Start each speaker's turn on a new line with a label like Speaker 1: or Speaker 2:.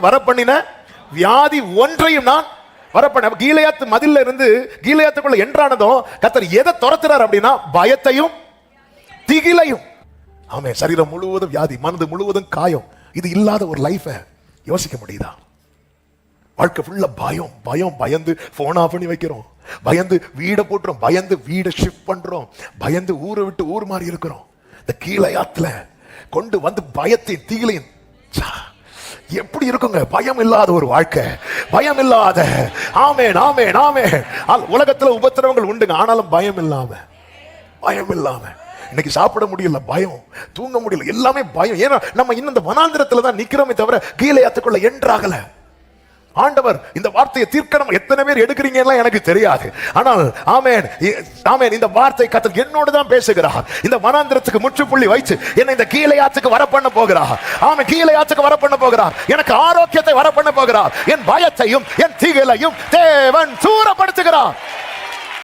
Speaker 1: வர பண்ணினேன் வியாதி ஒன்றையும் நான் வரப்பண்ண கீழையாத்து மதில்ல இருந்து கீழையாத்துக்குள்ள என்றானதும் கத்தர் எதை துரத்துறார் அப்படின்னா பயத்தையும் திகிலையும். ஆமே சரீரம் முழுவதும் வியாதி மனது முழுவதும் காயம். இது இல்லாத ஒரு லைஃபை யோசிக்க முடியுதா? வாழ்க்கை ஃபுல்லா பயம் பயம் பயந்து போன் ஆஃப் பண்ணி வைக்கிறோம். பயந்து வீடை போட்டுறோம் பயந்து வீடை ஷிஃப்ட் பண்றோம். பயந்து ஊரை விட்டு ஊர் மாறி இருக்கிறோம். இந்த கீழையாத்துல கொண்டு வந்து பயத்தையும் தீலையும் எப்படி இருக்குங்க? பயம் இல்லாத ஒரு வாழ்க்கை. பயம் இல்லாத ஆமே நாமே நாமே ஆ- உலகத்துல உபத்திரவங்கள் உண்டுங்க. ஆனாலும் பயம் இல்லாம பயம் இல்லாம இன்னைக்கு சாப்பிட முடியல பயம். தூங்க முடியல எல்லாமே பயம். ஏன்னா நம்ம இன்னும் இந்த வனாந்திரத்துல தான் நிக்கிறோமே தவிர கீழே அத்துக்குள்ள என்றாகலை. ஆண்டவர் இந்த வார்த்தையை தீர்க்கணும். எத்தனை பேர் எடுக்கிறீங்கன்னா எனக்கு தெரியாது. ஆனால் ஆமேன் ஆமேன் இந்த வார்த்தை கத்தர் என்னோடு தான் பேசுகிறார். இந்த மனாந்திரத்துக்கு முற்றுப்புள்ளி வைத்து என்னை இந்த கீழையாத்துக்கு வர பண்ண போகிறார். ஆமென் கீழையாத்துக்கு வர பண்ண போகிறார். எனக்கு ஆரோக்கியத்தை வர பண்ண போகிறார். என் பயத்தையும் என் தீகலையும் தேவன் தூரப்படுத்துகிறார்.